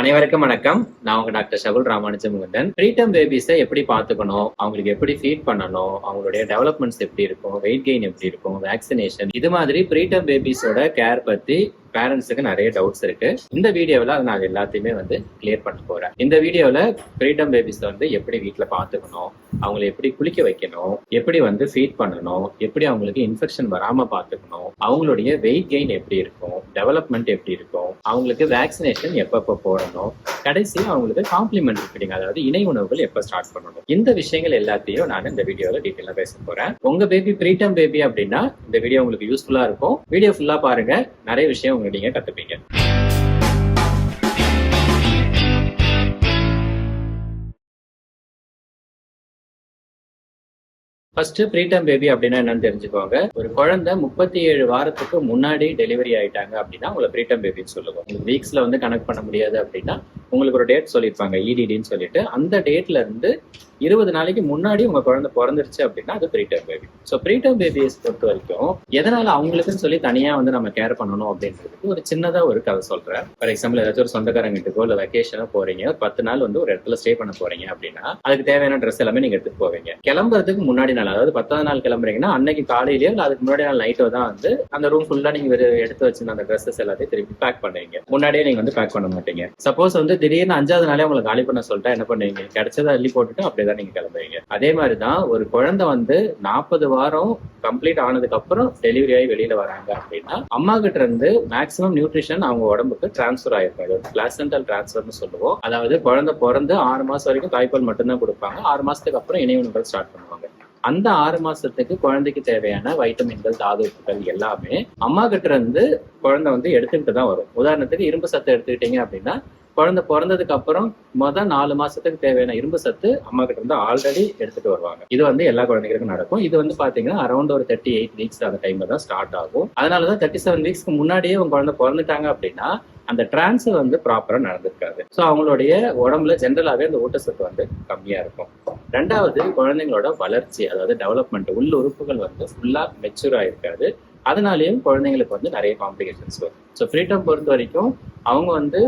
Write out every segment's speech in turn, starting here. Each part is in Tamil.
அனைவருக்கும் வணக்கம். நான் உங்க டாக்டர் ஷகுல் ராமானுஜ முகுந்தன் ப்ரீடம் பேபிஸை எப்படி பார்த்துக்கணும்? அவங்களுக்கு எப்படி ஃபீட் பண்ணணும்? அவங்களுடைய டெவலப்மெண்ட்ஸ் எப்படி இருக்கும்? வெயிட் கெயின் எப்படி இருக்கும்? வேக்சினேஷன் இது மாதிரி ப்ரீடம் பேபிஸோட கேர் பத்தி பேரண்ட்ஸுக்கு நிறைய டவுட்ஸ் இருக்கு. இந்த வீடியோவில் அதை நான் எல்லாத்தையுமே வந்து கிளியர் பண்ண போறேன். இந்த வீடியோவில் ப்ரீடம் பேபிஸை வந்து எப்படி வீட்டில் பார்த்துக்கணும்? அவங்களை எப்படி குளிக்க வைக்கணும் எப்படி வந்து ஃபீட் பண்ணணும் எப்படி அவங்களுக்கு இன்ஃபெக்ஷன் வராம பார்த்துக்கணும் அவங்களுடைய வெயிட் கெயின் எப்படி இருக்கும் டெவலப்மெண்ட் எப்படி இருக்கும் அவங்களுக்கு வேக்சினேஷன் எப்பப்போ போடணும் கடைசி அவங்களுக்கு காம்ப்ளிமெண்ட் ஃபீடிங் அதாவது இணை உணவுகள் எப்போ ஸ்டார்ட் பண்ணணும்? இந்த விஷயங்கள் எல்லாத்தையும் நான் இந்த வீடியோவில் டீட்டெயிலாக பேச போறேன். உங்க பேபி ப்ரீடம் பேபி அப்படின்னா இந்த வீடியோ உங்களுக்கு யூஸ்ஃபுல்லா இருக்கும். வீடியோ ஃபுல்லா பாருங்க. நிறைய விஷயம் உங்களுக்கு நீங்க கத்துப்பீங்க. ஃபர்ஸ்ட் ப்ரீடம் பேபி அப்படின்னா என்னன்னு தெரிஞ்சுக்கோங்க. ஒரு குழந்தை முப்பத்தி ஏழு வாரத்துக்கு முன்னாடி டெலிவரி ஆயிட்டாங்க அப்படின்னா உங்களை ப்ரீடம் பேபின்னு சொல்லுவோம். உங்களுக்கு வீக்ஸ்ல வந்து கனெக்ட் பண்ண முடியாது அப்படின்னா உங்களுக்கு ஒரு டேட் சொல்லியிருப்பாங்க இடிடின்னு சொல்லிட்டு. அந்த டேட்ல இருந்து இருபது நாளைக்கு முன்னாடி உங்க குழந்தை பிறந்துருச்சு அப்படின்னா அது preterm baby so preterm babies பொறுத்த வரைக்கும் எதனால அவங்களுக்குன்னு சொல்லி தனியா வந்து நம்ம கேர் பண்ணணும் அப்படின்றதுக்கு ஒரு சின்னதா ஒரு கதை சொல்றேன். ஃபார் எக்ஸாம்பிள் ஏதாச்சும் ஒரு சொந்தக்காரங்க வீட்டுக்கோ இல்ல வெக்கேஷனோ போறீங்க ஒரு பத்து நாள் வந்து ஒரு இடத்துல ஸ்டே பண்ண போறீங்க அப்படின்னா அதுக்கு தேவையான ட்ரெஸ் எல்லாமே நீங்க எடுத்துட்டு போவீங்க. கிளம்புறதுக்கு முன்னாடி நாள் அதாவது பத்தாவது நாள் கிளம்புறீங்கன்னா அன்னைக்கு காலையிலயோ இல்ல அதுக்கு முன்னாடி நாள் நைட்டோ தான் வந்து அந்த ரூம் ஃபுல்லா நீங்க எடுத்து வச்சிருந்த அந்த ட்ரெஸ்ஸஸ் எல்லாத்தையும் திருப்பி பேக் பண்ணுவீங்க. முன்னாடியே நீங்க வந்து பேக் பண்ண மாட்டீங்க. சப்போஸ் வந்து திடீர்னு அஞ்சாவது நாளே உங்களுக்கு காலி பண்ண சொல்லிட்டா என்ன பண்ணுவீங்க? கிடைச்சதை அள்ளி போட்டுட்டு அப்படியே தான் நீங்க கிளம்புவீங்க அதே மாதிரி தான் ஒரு குழந்தை வந்து நாற்பது வாரம் கம்ப்ளீட் ஆனதுக்கு அப்புறம் டெலிவரி ஆகி வெளியில வராங்க அப்படின்னா அம்மா கிட்ட இருந்து மேக்ஸிமம் நியூட்ரிஷன் அவங்க உடம்புக்கு டிரான்ஸ்ஃபர் ஆயிருக்கும் இது பிளாசென்டல் டிரான்ஸ்ஃபர்னு சொல்லுவோம். அதாவது குழந்தை பிறந்து ஆறு மாசம் வரைக்கும் தாய்ப்பால் மட்டும்தான் கொடுப்பாங்க. ஆறு மாசத்துக்கு அப்புறம் இணை ஸ்டார்ட் பண்ணுவாங்க. அந்த ஆறு மாசத்துக்கு குழந்தைக்கு தேவையான வைட்டமின்கள் தாதுப்புகள் எல்லாமே அம்மா கிட்ட இருந்து குழந்தை வந்து எடுத்துக்கிட்டு தான் வரும். உதாரணத்துக்கு இரும்பு சத்து எடுத்துக்கிட்டீங்க அப்படின்னா குழந்தை பிறந்ததுக்கு அப்புறம் மொதல் நாலு மாசத்துக்கு தேவையான இரும்பு சத்து அம்மா கிட்ட இருந்து ஆல்ரெடி எடுத்துட்டு வருவாங்க. இது வந்து எல்லா குழந்தைகளுக்கும் நடக்கும். இது வந்து பாத்தீங்கன்னா அரௌண்ட் ஒரு தேர்ட்டி எயிட் வீக்ஸ் அந்த டைம்ல தான் ஸ்டார்ட் ஆகும். அதனாலதான் தேர்ட்டி செவன் வீக்ஸ்க்கு முன்னாடியே உங்க குழந்தை பிறந்துட்டாங்க அப்படின்னா அந்த டிரான்ஸ்ஃபர் வந்து ப்ராப்பரா நடந்திருக்காது. ஸோ அவங்களுடைய உடம்புல ஜென்ரலாகவே அந்த ஊட்டச்சத்து வந்து கம்மியா இருக்கும். ரெண்டாவது குழந்தைங்களோட வளர்ச்சி அதாவது டெவலப்மெண்ட் உள்ள உறுப்புகள் வந்து ஃபுல்லா மெச்சூர் ஆயிருக்காது. அதனாலேயும் குழந்தைங்களுக்கு வந்து நிறைய காம்ப்ளிகேஷன்ஸ் வரும். ஸோ ஃப்ரீடம் பொறுத்த வரைக்கும் அவங்க வந்து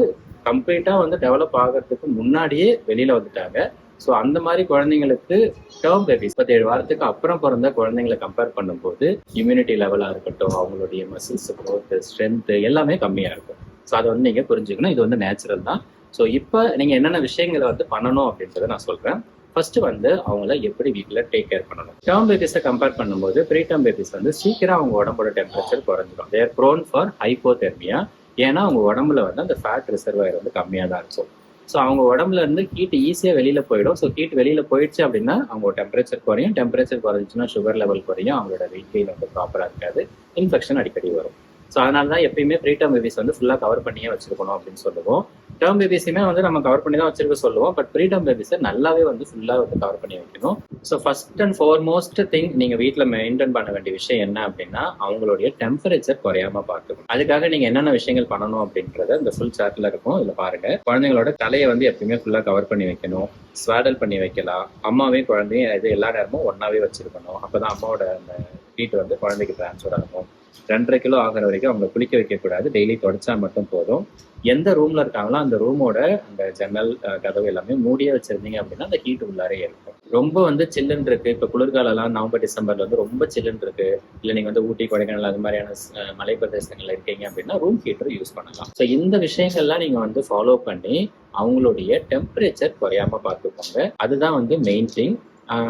கம்ப்ளீட்டா வந்து டெவலப் ஆகிறதுக்கு முன்னாடியே வெளியில வந்துட்டாங்க. ஸோ அந்த மாதிரி குழந்தைங்களுக்கு டேர்ம் பேபிஸ் முப்பத்தேழு வாரத்துக்கு அப்புறம் பிறந்த குழந்தைங்களை கம்பேர் பண்ணும்போது இம்யூனிட்டி லெவலா இருக்கட்டும் அவங்களுடைய மசில்ஸ் க்ரோத் ஸ்ட்ரென்த் எல்லாமே கம்மியா இருக்கும். ஸோ அதை வந்து நீங்க புரிஞ்சுக்கணும். இது வந்து நேச்சுரல் தான். ஸோ இப்போ நீங்க என்னென்ன விஷயங்களை வந்து பண்ணணும் அப்படின்றத நான் சொல்றேன். ஃபர்ஸ்ட் வந்து அவங்கள எப்படி வீட்டில் டேக் கேர் பண்ணணும். டேர்ம் பேபிஸை கம்பேர் பண்ணும்போது ப்ரீ டேர்ம் பேபிஸ் வந்து சீக்கிரம் அவங்க உடம்போட டெம்பரேச்சர் குறைஞ்சிடும் தேர் ப்ரோன் ஃபார் ஹைப்போதெர்மியா ஏன்னா அவங்க உடம்புல வந்து அந்த ஃபேட் ரிசர்வாயர் வந்து கம்மியாக தான் இருக்கும். ஸோ அவங்க உடம்புல இருந்து ஹீட் ஈஸியாக வெளியில் போயிடும். ஸோ ஹீட் வெளியில் போயிடுச்சு அப்படின்னா அவங்க டெம்பரேச்சர் குறையும். டெம்பரேச்சர் குறைஞ்சிச்சுன்னா சுகர் லெவல் குறையும். அவங்களோட வெயிட் கெயின் வந்து ப்ராப்பராக இருக்காது. இன்ஃபெக்ஷன் அடிக்கடி வரும். ஸோ அதனால தான் எப்பயுமே ப்ரீ டேர்ம் பேபிஸ் வந்து ஃபுல்லாக கவர் பண்ணியே வச்சிருக்கணும் அப்படின்னு சொல்லுவோம். டேர்ம் பேபிஸுமே வந்து நம்ம கவர் பண்ணி தான் வச்சிருக்க சொல்லுவோம். பட் ப்ரீ டேர்ம் பேபிஸை நல்லாவே வந்து ஃபுல்லாக வந்து கவர் பண்ணி வைக்கணும். So first and foremost thing நீங்கள் வீட்டில் மெயின்டைன் பண்ண வேண்டிய விஷயம் என்ன அப்படின்னா அவங்களுடைய டெம்பரேச்சர் குறையாம பார்க்கணும் அதுக்காக நீங்கள் என்னென்ன விஷயங்கள் பண்ணணும் அப்படின்றத இந்த ஃபுல் சார்ட்டில் இருக்கும். இதில் பாருங்க. குழந்தைங்களோட தலையை வந்து எப்பயுமே ஃபுல்லாக கவர் பண்ணி வைக்கணும். ஸ்வாடல் பண்ணி வைக்கலாம். அம்மாவே குழந்தையும் இது எல்லா நேரமும் ஒன்னாவே வச்சிருக்கணும். அப்பதான் அம்மாவோட அந்த வீட்டு வந்து குழந்தைக்கு ட்ரான்ஸ்ஃபர் ஆகும். ரெண்டரை கிலோ ஆகிற வரைக்கும் அவங்க குளிக்க வைக்கக்கூடாது. டெய்லி தொடச்சா மட்டும் போதும். எந்த ரூம்ல இருக்காங்களோ அந்த ரூமோட அந்த ஜன்னல் கதவு எல்லாமே மூடியே வச்சிருந்தீங்க அப்படின்னா அந்த ஹீட் உள்ளாரே இருக்கும். ரொம்ப வந்து சில்லுன்னு இருக்கு. இப்ப குளிர்காலம்லாம் நவம்பர் டிசம்பர்ல வந்து ரொம்ப சில்லுன்னு இருக்கு. இல்ல நீங்க வந்து ஊட்டி கொடைக்கானல் அது மாதிரியான மலை பிரதேசங்கள்ல இருக்கீங்க அப்படின்னா ரூம் ஹீட்டர் யூஸ் பண்ணலாம். ஸோ இந்த விஷயங்கள்லாம் நீங்க வந்து ஃபாலோ பண்ணி அவங்களுடைய டெம்பரேச்சர் குறையாம பார்த்துக்கோங்க. அதுதான் வந்து மெயின் திங்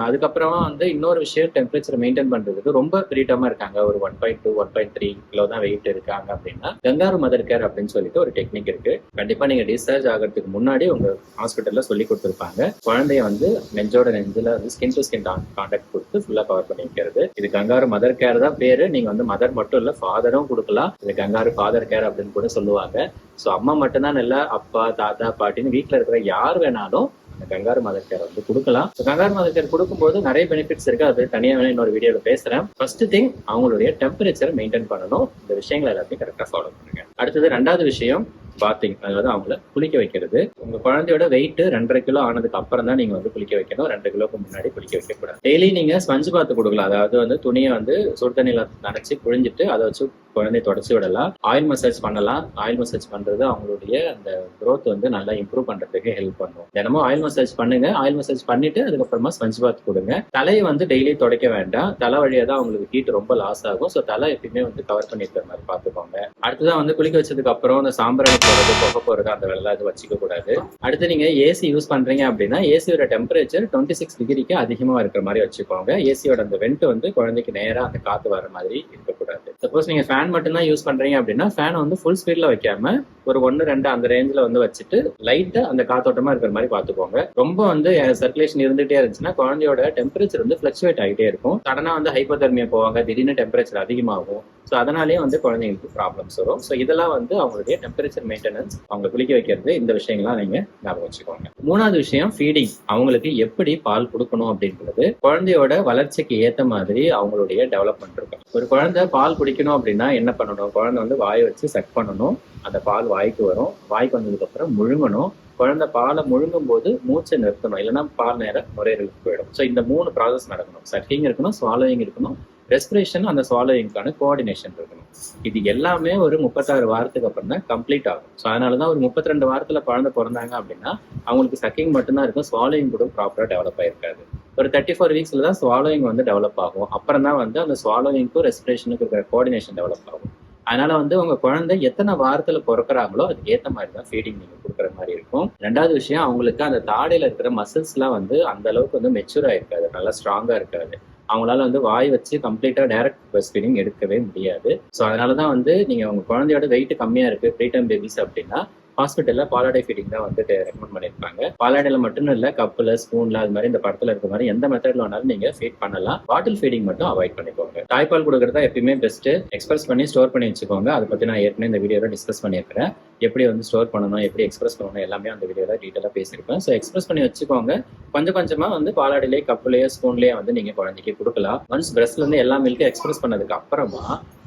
அதுக்கப்புறமா வந்து இன்னொரு விஷயம் டெம்பரேச்சர் மெயின்டைன் பண்றதுக்கு ரொம்ப ஃப்ரீட்டமா இருக்காங்க. ஒரு one point two one point three kilo தான் வெயிட் இருக்காங்க அப்படின்னா. கங்காரு மதர் கேர் அப்படின்னு சொல்லிட்டு ஒரு டெக்னிக் இருக்கு. கண்டிப்பா நீங்க டிஸ்சார்ஜ் ஆகிறதுக்கு முன்னாடி உங்க ஹாஸ்பிட்டல்ல சொல்லி கொடுத்துருப்பாங்க. குழந்தைய வந்து நெஞ்சோட நெஞ்சில வந்து ஸ்கின் டு ஸ்கின் கான்டாக்ட் கொடுத்து ஃபுல்லா கவர் பண்ணி வைக்கிறது இது கங்காரு மதர் கேர் தான் பேரு. நீங்க வந்து மதர் மட்டும் இல்ல ஃபாதரும் கொடுக்கலாம். இது கங்காரு ஃபாதர் கேர் அப்படின்னு கூட சொல்லுவாங்க. ஸோ அம்மா மட்டும்தான் இல்லை அப்பா தாத்தா பாட்டின்னு வீட்டில் இருக்கிற யார் வேணாலும் கங்காரு மதர் கேர் வந்து கொடுக்கலாம். கங்காரு மதர் கேர் கொடுக்கும்போது நிறைய பெனிஃபிட்ஸ் இருக்கு. அது தனியா வேணும் இன்னொரு வீடியோல பேசுறேன். ஃபர்ஸ்ட் திங் அவங்களுடைய டெம்பரேச்சர் மெயின்டைன் பண்ணணும். இந்த விஷயங்கள் எல்லாத்தையும் கரெக்டா ஃபாலோ பண்ணுங்க. அடுத்தது ரெண்டாவது விஷயம் பாத்திங் அதாவது அவங்கள குளிக்க வைக்கிறது. உங்க குழந்தையோட வெயிட் ரெண்டரை கிலோ ஆனதுக்கு அப்புறம் தான் நீங்க வந்து குளிக்க வைக்கணும். ரெண்டு கிலோக்கு முன்னாடி குளிக்க வைக்கக்கூடாது. டெய்லி நீங்க ஸ்பஞ்சு பாத்து கொடுக்கலாம். அதாவது வந்து துணியை வந்து சுடு தண்ணியில நனைச்சு புழிஞ்சிட்டு அதை வச்சு குழந்தை தொடச்சி விடலாம். ஆயில் மசாஜ் பண்ணலாம். ஆயில் மசாஜ் பண்றது அவங்களுடைய அந்த க்ரோத் வந்து நல்லா இம்ப்ரூவ் பண்றதுக்கு ஹெல்ப் பண்ணும். தினமும் ஆயில் மசாஜ் பண்ணுங்க. ஆயில் மசாஜ் பண்ணிட்டு அதுக்கப்புறமா ஸ்பஞ்ச் பாத் கொடுங்க. தலையை வந்து டெய்லி துடைக்க வேண்டாம். தலை வழியா தான் அவங்களுக்கு ஹீட் ரொம்ப லாஸ் ஆகும். ஸோ தலை எப்பயுமே வந்து கவர் பண்ணிருக்கிற மாதிரி பார்த்துக்கோங்க. அடுத்ததான் வந்து குளிக்க வச்சதுக்கு அப்புறம் அந்த சாம்பிராணி போறது புகை போறது அந்த வேலை அது வச்சுக்க கூடாது. அடுத்து நீங்க ஏசி யூஸ் பண்றீங்க அப்படின்னா ஏசியோட டெம்பரேச்சர் டுவெண்ட்டி சிக்ஸ் டிகிரிக்கு அதிகமா இருக்கிற மாதிரி வச்சுக்கோங்க. ஏசியோட அந்த வெண்ட் வந்து குழந்தைக்கு நேரா அந்த காத்து வர மாதிரி இருக்கக்கூடாது. சப்போஸ் நீங்க ஃபேன் மட்டும் தான் யூஸ் பண்றீங்க அப்படின்னா ஃபேன் வந்து ஃபுல் ஸ்பீட்ல வைக்காம ஒரு ஒன்னு ரெண்டு அந்த ரேஞ்சில் வந்து வச்சுட்டு லைட்டா அந்த காத்தோட்டமா இருக்கிற மாதிரி பாத்துக்கோங்க ரொம்ப வந்து சர்க்குலேஷன் இருந்துட்டே இருந்துச்சுன்னா குழந்தையோட டெம்பரேச்சர் வந்து ஃபிளக்சுவேட் ஆகிட்டே இருக்கும். சடனா வந்து ஹைப்போதர்மியா போவாங்க. திடீர்னு டெம்பரேச்சர் அதிகமாகும். ஸோ அதனாலேயே வந்து குழந்தைங்களுக்கு ப்ராப்ளம்ஸ் வரும். ஸோ இதெல்லாம் வந்து அவங்களுடைய டெம்பரேச்சர் மெயின்டெனன்ஸ் அவங்க குளிக்க வைக்கிறது இந்த விஷயங்கள்லாம் நீங்க ஞாபகம் வச்சுக்கோங்க. மூணாவது விஷயம் ஃபீடிங் அவங்களுக்கு எப்படி பால் கொடுக்கணும் அப்படின்றது குழந்தையோட வளர்ச்சிக்கு ஏத்த மாதிரி அவங்களுடைய டெவலப்மெண்ட் இருக்கும். ஒரு குழந்தை பால் குடிக்கணும் அப்படின்னா என்ன பண்ணணும்? குழந்தை வந்து வாயை வச்சு செக் பண்ணணும். அந்த பால் வாய்க்கு வரும். வாய்க்கு வந்ததுக்கு அப்புறம் முழுங்கணும். குழந்தை பாலை முழுங்கும் போது மூச்சை நிறுத்தணும். இல்லைன்னா பால் நேரம் நுரையீரலுக்கு போயிடும். ஸோ இந்த மூணு ப்ராசஸ் நடக்கணும். சக்கிங் இருக்கணும் ஸ்வாலோயிங் இருக்கணும் ரெஸ்பிரேஷன் அந்த ஸ்வாலோயிங்கான கோஆர்டினேஷன் இருக்கணும். இது எல்லாமே ஒரு முப்பத்தாறு வாரத்துக்கு அப்புறம் தான் கம்ப்ளீட் ஆகும். ஸோ அதனால தான் ஒரு முப்பத்தி ரெண்டு வாரத்துல குழந்தை பிறந்தாங்க அப்படின்னா அவங்களுக்கு சக்கிங் மட்டும்தான் இருக்கும். ஸ்வாலோயிங் கூட ப்ராப்பராக டெவலப் ஆயிருக்காது. ஒரு தேர்ட்டி ஃபோர் வீக்ஸ்ல தான் ஸ்வாலோயிங் வந்து டெவலப் ஆகும். அப்புறம் தான் வந்து அந்த ஸ்வாலோயிங்க்கும் ரெஸ்பிரேஷனுக்கு இருக்கிற கோஆர்டினேஷன் டெவலப் ஆகும். அதனால வந்து உங்க குழந்தை எத்தனை வாரத்துல பிறக்கிறாங்களோ அதுக்கு ஏத்த மாதிரி தான் ஃபீடிங் நீங்க கொடுக்குற மாதிரி இருக்கும். ரெண்டாவது விஷயம் அவங்களுக்கு அந்த தாடையில இருக்கிற மசில்ஸ் எல்லாம் வந்து அந்த அளவுக்கு வந்து மெச்சூர் ஆயிருக்காது. நல்லா ஸ்ட்ராங்கா இருக்காது. அவங்களால வந்து வாய் வச்சு கம்ப்ளீட்டா டைரக்ட் பிரஸ்ட் ஃபீடிங் எடுக்கவே முடியாது. ஸோ அதனாலதான் வந்து நீங்க உங்க குழந்தையோட வெயிட் கம்மியா இருக்கு ப்ரீடம் பேபிஸ் அப்படின்னா ஹாஸ்பிட்டல்ல பாலாடை ஃபீடிங் தான் வந்து ரெக்கமெண்ட் பண்ணியிருப்பாங்க பாலாடையில மட்டும் இல்ல கப்புல ஸ்பூன்ல அது மாதிரி இந்த படத்துல இருக்க மாதிரி எந்த மெத்தட்ல வேணாலும் நீங்க ஃபீட் பண்ணலாம். பாட்டில் ஃபீடிங் மட்டும் அவாய்ட் பண்ணிக்கோங்க. தாய்ப்பால் கொடுக்கறதா எப்பயுமே பெஸ்ட் எக்ஸ்பிரஸ் பண்ணி ஸ்டோர் பண்ணி வச்சுக்கோங்க. அதை பத்தி நான் ஏற்கனவே இந்த வீடியோல டிஸ்கஸ் பண்ணியிருக்கிறேன். எப்படி வந்து ஸ்டோர் பண்ணணும் எப்படி எக்ஸ்பிரஸ் பண்ணணும் எல்லாமே அந்த வீடியோவில் டீட்டெயிலாக பேசியிருப்பேன். ஸோ எக்ஸ்பிரஸ் பண்ணி வச்சுக்கோங்க. கொஞ்சம் கொஞ்சமாக வந்து பாலாடிலே கப்புலேயே ஸ்பூன்லேயே வந்து நீங்கள் குழந்தைக்கு கொடுக்கலாம். ஒன்ஸ் பிரஸ்ட்லேருந்து எல்லா மில்க்கும் எக்ஸ்பிரஸ் பண்ணதுக்கு அப்புறமா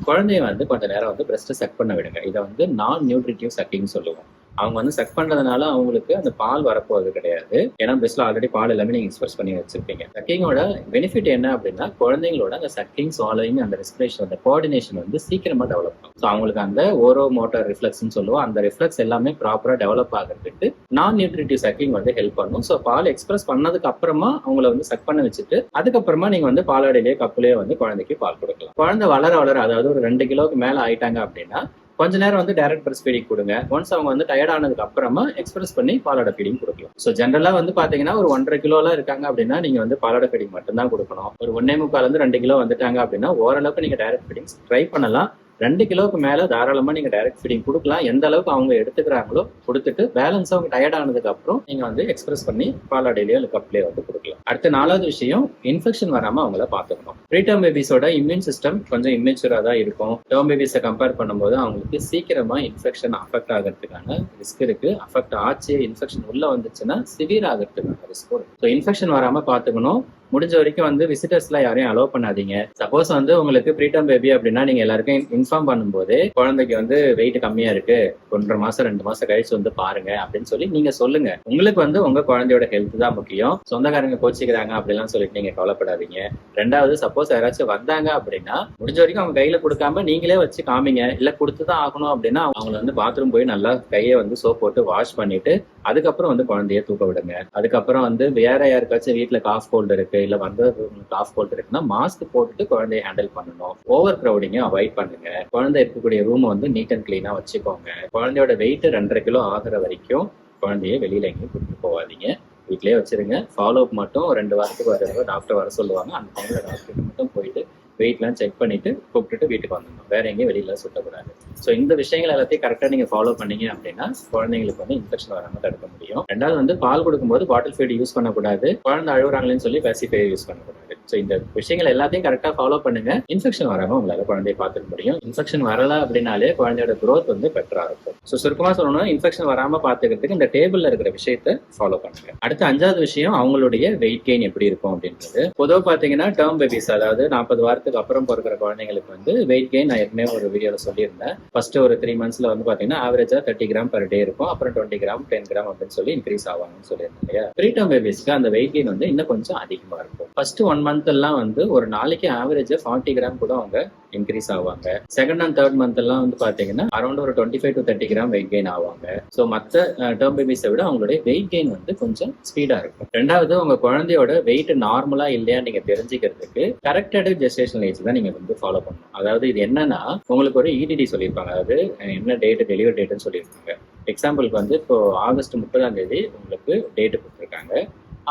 குழந்தைய வந்து கொஞ்ச நேரம் வந்து பிரஸ்ட்டை செக் பண்ண விடுங்க. இதை வந்து நான் நியூட்ரிட்டிவ் சக்கிங் சொல்லுவோம். அவங்க வந்து செக் பண்றதுனால அவங்களுக்கு அந்த பால் வரப்போறது கிடையாது. ஏன்னா பெஸ்ட்ல ஆல்ரெடி பால் எல்லாமே நீங்க எக்ஸ்பிரஸ் பண்ணி வச்சிருப்பீங்க. சக்கிங்கோட பெனிஃபிட் என்ன அப்படின்னா குழந்தைங்களோட அந்த சக்கிங் சாலவிங் அந்த ரெஸ்பிரேஷன் அந்த கோஆர்டினேஷன் வந்து சீக்கிரமா டெவலப் ஆகும். ஸோ அவங்களுக்கு அந்த ஓரோ மோட்டார் ரிஃப்ளெக்ஸ்னு சொல்லுவோம். அந்த ரிஃப்ளெக்ஸ் எல்லாமே ப்ராப்பரா டெவலப் ஆகிறதுக்கு நான் நியூட்ரிட்டிவ் சக்கிங் வந்து ஹெல்ப் பண்ணும். ஸோ பால் எக்ஸ்பிரஸ் பண்ணதுக்கு அப்புறமா அவங்கள வந்து சக் பண்ண வச்சுட்டு அதுக்கப்புறமா நீங்க வந்து பாலாடையிலேயே கப்புலேயே வந்து குழந்தைக்கு பால் கொடுக்கலாம். குழந்தை வளர வளர அதாவது ஒரு ரெண்டு கிலோவுக்கு மேல ஆயிட்டாங்க அப்படின்னா கொஞ்ச நேரம் வந்து டைரக்ட் பிரஸ் ஃபீடிங் கொடுங்க. ஒன்ஸ் அவங்க வந்து டயர்ட் ஆனதுக்கு அப்புறமா எக்ஸ்பிரஸ் பண்ணி பாலாட ஃபீடிங் கொடுக்கலாம். ஸோ ஜென்ரலா வந்து பாத்தீங்கன்னா ஒரு ஒன்றரை கிலோலாம் இருக்காங்க அப்படின்னா நீங்க வந்து பாலாட ஃபீடிங் மட்டும் தான் கொடுக்கணும். ஒரு ஒன்னே முக்கால் இருந்து ரெண்டு கிலோ வந்துட்டாங்க அப்படின்னா ஓரளவுக்கு நீங்க டைரக்ட் ஃபீடிங்ஸ் ட்ரை பண்ணலாம். ரெண்டு கிலோவுக்கு மேல தாராளமா நீங்க டைரக்ட் ஃபீடிங் கொடுக்கலாம். எந்த அளவுக்கு அவங்க எடுத்துக்கிறாங்களோ கொடுத்துட்டு பேலன்ஸ் அவங்க டயர்ட் ஆனதுக்கு அப்புறம் நீங்க வந்து எக்ஸ்பிரஸ் பண்ணி பாலாடையிலயோ இல்லை கப்லேயே வந்து கொடுக்கலாம். அடுத்த நாலாவது விஷயம் இன்ஃபெக்ஷன் வராம அவங்கள பாத்துக்கணும் ப்ரீடம் பேபிஸோட இம்யூன் சிஸ்டம் கொஞ்சம் இம்மெச்சூரா தான் இருக்கும். டேர்ம் பேபிஸை கம்பேர் பண்ணும்போது அவங்களுக்கு சீக்கிரமா இன்ஃபெக்ஷன் அஃபெக்ட் ஆகிறதுக்கான ரிஸ்க் இருக்கு. அஃபெக்ட் ஆச்சு இன்ஃபெக்ஷன் உள்ள வந்துச்சுன்னா சிவியர் ஆகிறதுக்கான ரிஸ்க் ஸோ இன்ஃபெக்ஷன் வராம பாத்துக்கணும் முடிஞ்ச வரைக்கும் வந்து விசிட்டர்ஸ்லாம் யாரையும் அலோவ் பண்ணாதீங்க. சப்போஸ் வந்து உங்களுக்கு ப்ரீடம் பேபி அப்படின்னா நீங்க எல்லாருக்கும் இன்ஃபார்ம் பண்ணும்போது குழந்தைக்கு வந்து வெயிட் கம்மியா இருக்கு. ஒன்றரை மாசம் ரெண்டு மாசம் கழிச்சு வந்து பாருங்க அப்படின்னு சொல்லி நீங்க சொல்லுங்க. உங்களுக்கு வந்து உங்க குழந்தையோட ஹெல்த் தான் முக்கியம். சொந்தக்காரங்க கோச்சிக்கிறாங்க அப்படிலாம் சொல்லிட்டு நீங்க கவலைப்படாதீங்க. ரெண்டாவது சப்போஸ் யாராச்சும் வந்தாங்க அப்படின்னா முடிஞ்ச வரைக்கும் அவங்க கையில கொடுக்காம நீங்களே வச்சு காமிங்க. இல்ல கொடுத்துதான் ஆகணும் அப்படின்னா அவங்கள வந்து பாத்ரூம் போய் நல்லா கையை வந்து சோப் போட்டு வாஷ் பண்ணிட்டு அதுக்கப்புறம் வந்து குழந்தைய தூக்க விடுங்க. அதுக்கப்புறம் வந்து வேற யாருக்காச்சும் வீட்டுல காஃப் கோல்டு இருக்கு இல்ல வந்து காஃப் கோல்டு இருக்குன்னா மாஸ்க் போட்டுட்டு குழந்தைய ஹேண்டில் பண்ணணும். ஓவர் கிரௌடிங்க அவாய்ட் பண்ணுங்க. குழந்தை இருக்கக்கூடிய ரூம் வந்து நீட் அண்ட் கிளீனா வச்சுக்கோங்க. குழந்தையோட வெயிட் ரெண்டரை கிலோ ஆகுற வரைக்கும் குழந்தைய வெளியில எங்கேயும் கூட்டிட்டு போகாதீங்க. வீட்லயே வச்சிருங்க. ஃபாலோ அப் மட்டும் ரெண்டு வாரத்துக்கு வர டாக்டர் வர சொல்லுவாங்க. அந்த டைம்ல டாக்டர் மட்டும் போயிட்டு வெயிட்லாம் செக் பண்ணிட்டு கூப்பிட்டுட்டு வீட்டுக்கு வந்துடணும். வேற எங்கேயும் வெளியில சுட்டக்கூடாது ஸோ இந்த விஷயங்கள் எல்லாத்தையும் கரெக்டாக நீங்க ஃபாலோ பண்ணீங்க அப்படின்னா குழந்தைங்களுக்கு வந்து இன்ஃபெக்ஷன் வராமல் தடுக்க முடியும். ரெண்டாவது வந்து பால் கொடுக்கும்போது பாட்டில் ஃபீட் யூஸ் பண்ணக்கூடாது. குழந்தை அழுகுறாங்களேன்னு சொல்லி பேசி பேசிஃபை யூஸ் பண்ணக்கூடாது. ஸோ இந்த விஷயங்கள் எல்லாத்தையும் கரெக்டாக ஃபாலோ பண்ணுங்க. இன்ஃபெக்ஷன் வராம உங்களால் குழந்தைய பார்த்துக்க முடியும். இன்ஃபெக்ஷன் வரல அப்படின்னாலே குழந்தையோட க்ரோத் வந்து பெட்டரா இருக்கும். ஸோ சுருக்கமாக சொல்லணும்னா இன்ஃபெக்ஷன் வராம பார்த்துக்கிறதுக்கு இந்த டேபிள்ல இருக்கிற விஷயத்த ஃபாலோ பண்ணுங்க. அடுத்த அஞ்சாவது விஷயம் அவங்களுடைய வெயிட் கெயின் எப்படி இருக்கும் அப்படின்றது. பொதுவாக பார்த்தீங்கன்னா டேர்ம் பேபிஸ் அதாவது நாற்பது வாரத்துக்கு அப்புறம் பிறக்கிற குழந்தைங்களுக்கு வந்து வெயிட் கெயின் நான் ஏற்கனவே ஒரு வீடியோவில் சொல்லியிருந்தேன். ஃபர்ஸ்ட் ஒரு த்ரீ மந்த்ஸ்ல வந்து பார்த்தீங்கன்னா ஆவரேஜா தேர்ட்டி கிராம் பர் டே இருக்கும். அப்புறம் டுவெண்ட்டி கிராம் டென் கிராம் அப்படின்னு சொல்லி இன்க்ரீஸ் ஆவாங்கன்னு சொல்லியிருந்தேன் இல்லையா? ப்ரீடம் பேபிஸ்க்கு அந்த வெயிட் கெயின் வந்து இன்னும் கொஞ்சம் அதிகமாக இருக்கும். ஃபர்ஸ்ட் ஒன் மந்த் எல்லாம் வந்து ஒரு நாளைக்கு ஆவரேஜா ஃபார்ட்டி கிராம் கூட அவங்க இன்க்ரீஸ் ஆவாங்க. செகண்ட் அண்ட் தேர்ட் மந்த் எல்லாம் வந்து பாத்தீங்கன்னா அரௌண்ட் ஒரு twenty five to thirty gram weight gain ஆவாங்க ஸோ மற்ற டேர்ம் பேபிஸை விட அவங்களுடைய வெயிட் கெயின் வந்து கொஞ்சம் ஸ்பீடா இருக்கும். ரெண்டாவது உங்க குழந்தையோட வெயிட் நார்மலா இல்லையா நீங்க தெரிஞ்சுக்கிறதுக்கு கரெக்டட் ஜெஸ்டேஷன் ஏஜ் தான் நீங்க வந்து ஃபாலோ பண்ணணும். அதாவது இது என்னன்னா உங்களுக்கு ஒரு இடிடி சொல்லியிருப்பாங்க. அதாவது என்ன டேட் டெலிவரி டேட்னு சொல்லியிருப்பாங்க. எக்ஸாம்பிளுக்கு வந்து இப்போ ஆகஸ்ட் முப்பதாம் தேதி உங்களுக்கு டேட்டு கொடுத்துருக்காங்க.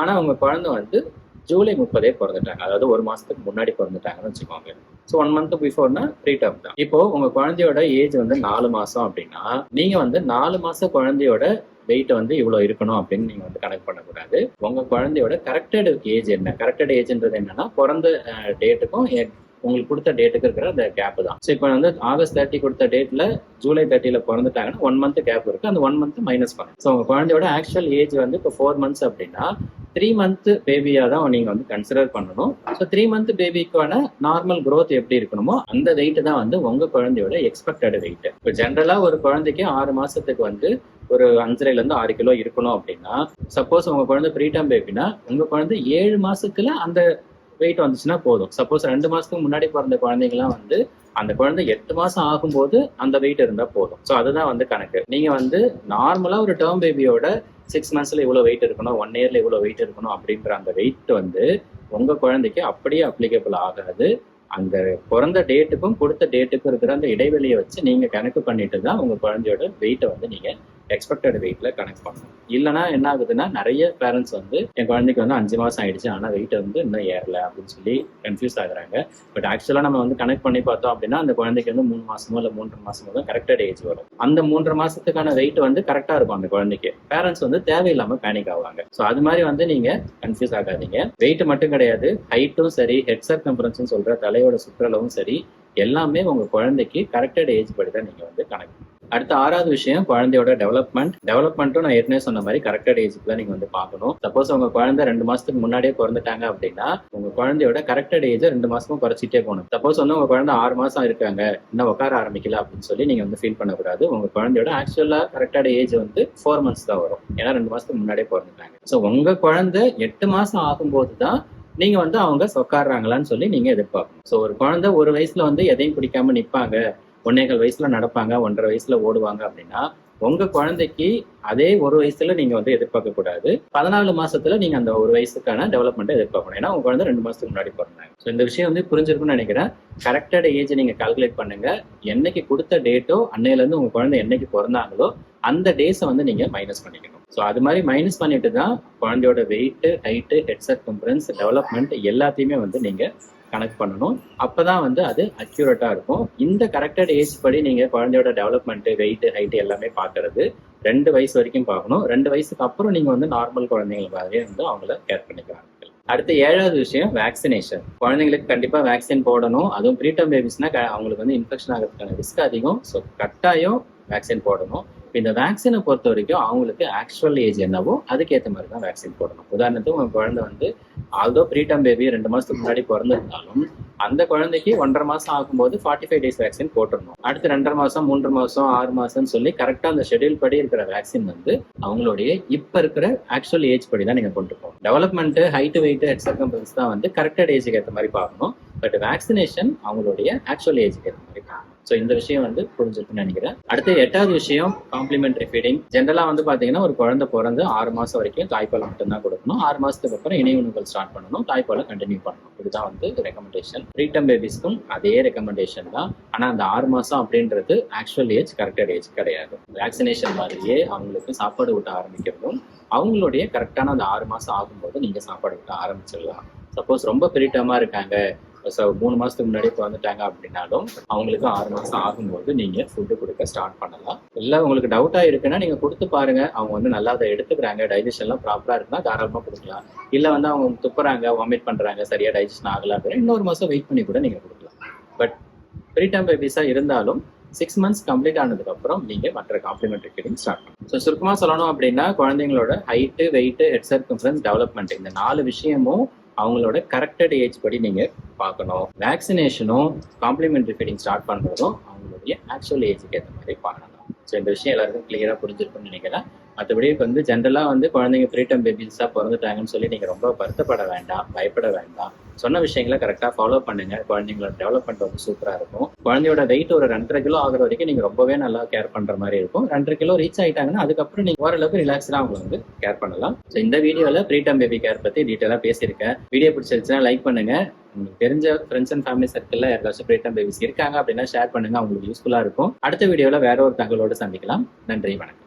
ஆனா உங்க குழந்தை வந்து ஜூலை முப்பதே பிறந்துட்டாங்க. அதாவது ஒரு மாசத்துக்கு முன்னாடி பிறந்துட்டாங்கன்னு வச்சுக்கோங்க. ஸோ ஒன் மந்த் பிஃபோர்னா ப்ரீ டேர்ம் தான். இப்போ உங்க குழந்தையோட ஏஜ் வந்து நாலு மாசம் அப்படின்னா நீங்க வந்து நாலு மாச குழந்தையோட வெயிட் வந்து இவ்வளவு இருக்கணும் அப்படின்னு நீங்க வந்து கணக்கு பண்ணக்கூடாது. உங்க குழந்தையோட கரெக்டட் ஏஜ் என்ன? கரெக்டட் ஏஜ்ன்றது என்னன்னா பிறந்த டேட்டுக்கும் உங்களுக்கு கொடுத்த டேட்டுக்கு இருக்கிற அந்த கேப் தான். ஸோ இப்போ வந்து ஆகஸ்ட் தேர்ட்டி கொடுத்த டேட்ல ஜூலை தேர்ட்டில பிறந்துட்டாங்கன்னா ஒன் மந்த் கேப் இருக்கு. அந்த ஒன் மந்த் மைனஸ் பண்ணுங்க ஸோ உங்க குழந்தையோட ஆக்சுவல் ஏஜ் வந்து இப்போ ஃபோர் மந்த்ஸ் அப்படின்னா த்ரீ மந்த் பேபியா தான் நீங்க வந்து கன்சிடர் பண்ணணும். ஸோ த்ரீ மந்த் பேபிக்கான நார்மல் க்ரோத் எப்படி இருக்கணுமோ அந்த வெயிட் தான் வந்து உங்க குழந்தையோட எக்ஸ்பெக்டட் வெயிட் இப்போ ஜென்ரலா ஒரு குழந்தைக்கு ஆறு மாசத்துக்கு வந்து ஒரு அஞ்சரைல இருந்து ஆறு கிலோ இருக்கணும் அப்படின்னா சப்போஸ் உங்க குழந்தை ப்ரீடம் பேபினா உங்க குழந்தை ஏழு மாசத்துல அந்த வெயிட் வந்துச்சுன்னா போதும். சப்போஸ் ரெண்டு மாசத்துக்கு முன்னாடி பிறந்த குழந்தைங்கலாம் வந்து அந்த குழந்தை எட்டு மாசம் ஆகும்போது அந்த வெயிட் இருந்தா போதும். ஸோ அதுதான் வந்து கணக்கு. நீங்க வந்து நார்மலா ஒரு டேர்ம் பேபியோட சிக்ஸ் மந்த்ஸ்ல இவ்வளவு வெயிட் இருக்கணும் ஒன் இயர்ல இவ்வளவு வெயிட் இருக்கணும் அப்படின்ற அந்த வெயிட் வந்து உங்க குழந்தைக்கு அப்படியே அப்ளிகபிள் ஆகாது. அந்த பிறந்த டேட்டுக்கும் கொடுத்த டேட்டுக்கும் இருக்கிற அந்த இடைவெளியை வச்சு நீங்க கணக்கு பண்ணிட்டு தான் உங்க குழந்தையோட வெயிட்டை வந்து நீங்க எக்ஸ்பெக்டட் வெயிட்ல கனெக்ட் பண்ணணும். இல்லைன்னா என்ன ஆகுதுன்னா நிறைய பேரண்ட்ஸ் வந்து என் குழந்தைக்கு வந்து அஞ்சு மாசம் ஆயிடுச்சு ஆனா வெயிட் வந்து இன்னும் ஏறல அப்படின்னு சொல்லி கன்ஃபியூஸ் ஆகுறாங்க. பட் ஆக்சுவலா நம்ம வந்து கனெக்ட் பண்ணி பார்த்தோம் அப்படின்னா அந்த குழந்தைக்கு வந்து மூணு மாசமோ இல்ல மூன்று மாசமோ தான் கரெக்டட் ஏஜ் வரும். அந்த மூன்று மாசத்துக்கான வெயிட் வந்து கரெக்டா இருக்கும் அந்த குழந்தைக்கு. பேரண்ட்ஸ் வந்து தேவையில்லாம பேனிக் ஆவாங்க. ஸோ அது மாதிரி வந்து நீங்க கன்ஃபியூஸ் ஆகாதீங்க. வெயிட் மட்டும் கிடையாது. ஹைட்டும் சரி ஹெட் சர்க்கம்பரன்ஸ் சொல்ற தலையோட சுற்றளவும் சரி எல்லாமே உங்க குழந்தைக்கு கரெக்டட் ஏஜ் படி தான் நீங்க வந்து கணக்கு அடுத்த ஆறாவது விஷயம் குழந்தையோட டெவலப்மெண்ட் டெவலப்மெண்ட்டும் நான் ஏற்கனவே சொன்ன மாதிரி கரெக்டட் ஏஜுக்கு நீங்க வந்து பார்க்கணும். சப்போஸ் உங்க குழந்தை ரெண்டு மாசத்துக்கு முன்னாடியே பிறந்துட்டாங்க அப்படின்னா உங்க குழந்தையோட கரெக்டட் ஏஜ் ரெண்டு மாசமும் குறைச்சிட்டே போகணும். சப்போஸ் வந்து உங்க குழந்தை ஆறு மாசம் இருக்காங்க இன்னும் உட்கார ஆரம்பிக்கல அப்படின்னு சொல்லி நீங்க வந்து ஃபீல் பண்ணக்கூடாது. உங்க குழந்தையோட ஆக்சுவலா கரெக்டான ஏஜ் வந்து ஃபோர் மந்த்ஸ் தான் வரும். ஏன்னா ரெண்டு மாசத்துக்கு முன்னாடியே பிறந்துட்டாங்க. ஸோ உங்க குழந்தை எட்டு மாசம் ஆகும்போது தான் நீங்க வந்து அவங்க உட்காடுறாங்களான்னு சொல்லி நீங்க எதிர்பார்க்கணும். ஸோ ஒரு குழந்தை ஒரு வயசுல வந்து எதையும் பிடிக்காம நிப்பாங்க ஒன்னேகால் வயசுல நடப்பாங்க ஒன்றரை வயசுல ஓடுவாங்க அப்படின்னா உங்க குழந்தைக்கு அதே ஒரு வயசுல நீங்க வந்து எதிர்பார்க்க கூடாது. பதினாலு மாசத்துல நீங்க அந்த ஒரு வயசுக்கான டெவலப்மெண்ட்டை எதிர்பார்க்கணும் ஏன்னா உங்க குழந்தை ரெண்டு மாசத்துக்கு முன்னாடி பிறந்தாங்க. ஸோ இந்த விஷயம் வந்து புரிஞ்சிருக்கும்னு நினைக்கிறேன். கரெக்டான ஏஜ் நீங்க கால்குலேட் பண்ணுங்க. என்னைக்கு கொடுத்த டேட்டோ அன்னையில இருந்து உங்க குழந்தை என்னைக்கு பிறந்தாங்களோ அந்த டேஸை வந்து நீங்க மைனஸ் பண்ணிக்கணும். ஸோ அது மாதிரி மைனஸ் பண்ணிட்டு தான் குழந்தையோட weight height head circumference development எல்லாத்தையுமே வந்து நீங்க கனெக்ட் பண்ணணும். அப்பதான் வந்து அது அக்யூரேட்டா இருக்கும். இந்த கரெக்டட் ஏஜ் படி நீங்க குழந்தையோட டெவலப்மெண்ட் வெயிட் ஹைட் எல்லாமே பாக்குறது ரெண்டு வயசு வரைக்கும் பார்க்கணும். ரெண்டு வயசுக்கு அப்புறம் நீங்க வந்து நார்மல் குழந்தைங்க மாதிரியே வந்து அவங்கள கேர் பண்ணிக்கலாம். அடுத்த ஏழாவது விஷயம் வேக்சினேஷன் குழந்தைங்களுக்கு கண்டிப்பா வேக்சின் போடணும். அதுவும் ப்ரீடம் பேபிஸ்னா அவங்களுக்கு வந்து இன்ஃபெக்ஷன் ஆகிறதுக்கான ரிஸ்க் அதிகம். ஸோ கட்டாயம் வேக்சின் போடணும். இந்த வேக்சினை பொறுத்த வரைக்கும் அவங்களுக்கு ஆக்சுவல் ஏஜ் என்னவோ அதுக்கேற்ற மாதிரி தான் வேக்சின் போடணும். உதாரணத்துக்கு உங்க குழந்தை வந்து ஆல்தோ ப்ரீடம் பேபி ரெண்டு மாசத்துக்கு முன்னாடி பிறந்திருந்தாலும் அந்த குழந்தைக்கு ஒன்றரை மாசம் ஆகும்போது ஃபார்ட்டி ஃபைவ் டேஸ் வேக்சின் போட்டுடணும். அடுத்து ரெண்டரை மாசம் மூன்று மாசம் ஆறு மாசம்னு சொல்லி கரெக்டா அந்த ஷெட்யூல் படி இருக்கிற வேக்சின் வந்து அவங்களுடைய இப்ப இருக்கிற ஆக்சுவல் ஏஜ் படி தான் நீங்க கொண்டு போகணும் development height weight head circumference தான் வந்து கரெக்டட் ஏஜுக்கு ஏற்ற மாதிரி பார்க்கணும். பட் வேக்சினேஷன் அவங்களுடைய ஆக்சுவல் ஏஜுக்கு ஏற்ற மாதிரி. ஸோ இந்த விஷயம் வந்து புரிஞ்சிருக்குன்னு நினைக்கிறேன். அடுத்து எட்டாவது விஷயம் காம்ப்ளிமெண்ட்ரி ஃபீடிங் ஜென்ரலாக வந்து பார்த்தீங்கன்னா ஒரு குழந்தை பிறந்து ஆறு மாதம் வரைக்கும் தாய்ப்பால் மட்டும்தான் கொடுக்கணும். ஆறு மாதத்துக்கு அப்புறம் இணை உணவுகள் ஸ்டார்ட் பண்ணணும். தாய்ப்பாலை கண்டினியூ பண்ணணும். இதுதான் வந்து ரெக்கமெண்டேஷன் ப்ரீடம் பேபிஸ்க்கும் அதே ரெக்கமெண்டேஷன் தான். ஆனால் அந்த ஆறு மாதம் அப்படின்றது ஆக்சுவல் ஏஜ் கரெக்டட் ஏஜ் கிடையாது. வேக்சினேஷன் மாதிரியே அவங்களுக்கு சாப்பாடு ஊட்ட ஆரம்பிக்கிறதும் அவங்களுடைய கரெக்டான அந்த ஆறு மாதம் ஆகும்போது நீங்க சாப்பாடு ஊட்ட ஆரம்பிச்சிடலாம். சப்போஸ் ரொம்ப பெரியட்டமா இருக்காங்க. ஸோ மூணு மாசத்துக்கு முன்னாடி பிறந்துட்டாங்க அப்படின்னாலும் அவங்களுக்கு ஆறு மாசம் ஆகும்போது நீங்க ஃபுட்டு கொடுக்க ஸ்டார்ட் பண்ணலாம். இல்லை உங்களுக்கு டவுட்டா இருக்குன்னா நீங்க கொடுத்து பாருங்க. அவங்க வந்து நல்லா அதை எடுத்துக்கிறாங்க. டைஜஷன்லாம் ப்ராப்பரா இருந்தால் தாராளமா கொடுக்கலாம். இல்லை வந்து அவங்க துப்புறாங்க வாமிட் பண்றாங்க சரியா டைஜஷன் ஆகல அப்படின்னா இன்னொரு மாசம் வெயிட் பண்ணி கூட நீங்க கொடுக்கலாம். பட் ப்ரீ டைம் பேபிஸா இருந்தாலும் சிக்ஸ் மந்த்ஸ் கம்ப்ளீட் ஆனதுக்கு அப்புறம் நீங்க மற்ற காம்ப்ளிமெண்ட் ஃபீடிங் ஸ்டார்ட் ஸோ சுருக்கமாக சொல்லணும் அப்படின்னா குழந்தைங்களோட height weight head circumference development இந்த நாலு விஷயமும் அவங்களோட கரெக்டட் ஏஜ் படி நீங்க பார்க்கணும். வேக்சினேஷனும் காம்ப்ளிமெண்ட்ரி ஃபீடிங் ஸ்டார்ட் பண்ணுறதும் அவங்களுடைய ஆக்சுவல் ஏஜுக்கு ஏற்ற மாதிரி பார்க்கணும். ஸோ இந்த விஷயம் எல்லாருக்கும் கிளியராக புரிஞ்சிருக்கும்னு நினைக்கிறேன். மற்றபடி இப்போ வந்து ஜென்ரலாக வந்து குழந்தைங்க ப்ரீடம் பேபிஸாக பிறந்துட்டாங்கன்னு சொல்லி நீங்கள் ரொம்ப வருத்தப்பட வேண்டாம் பயப்பட வேண்டாம். சொன்ன விஷயங்களை கரெக்டாக ஃபாலோ பண்ணுங்க. குழந்தைங்களோட டெவலப்மெண்ட் ரொம்ப சூப்பராக இருக்கும். குழந்தையோட வெயிட் ஒரு ரெண்டரை கிலோ ஆகுற வரைக்கும் நீங்கள் ரொம்பவே நல்லா கேர் பண்ணுற மாதிரி இருக்கும். ரெண்டரை கிலோ ரீச் ஆகிட்டாங்கன்னா அதுக்கப்புறம் நீங்கள் ஓரளவுக்கு ரிலாக்ஸ்டாக அவங்களை வந்து கேர் பண்ணலாம். ஸோ இந்த வீடியோவில் ஃப்ரீடம் பேபி கேர் பற்றி டீட்டெயிலாக பேசியிருக்கேன். வீடியோ பிடிச்சிருச்சுன்னா லைக் பண்ணுங்க. உங்களுக்கு தெரிஞ்ச ஃப்ரெண்ட்ஸ் அண்ட் ஃபேமிலி சர்க்கிளில் யாராச்சும் ஃப்ரீடம் பேபிஸ் இருக்காங்க அப்படின்னா ஷேர் பண்ணுங்க. அவங்களுக்கு யூஸ்ஃபுல்லாக இருக்கும். அடுத்த வீடியோவில் வேற ஒரு தகவலோடு சந்திக்கலாம். நன்றி வணக்கம்.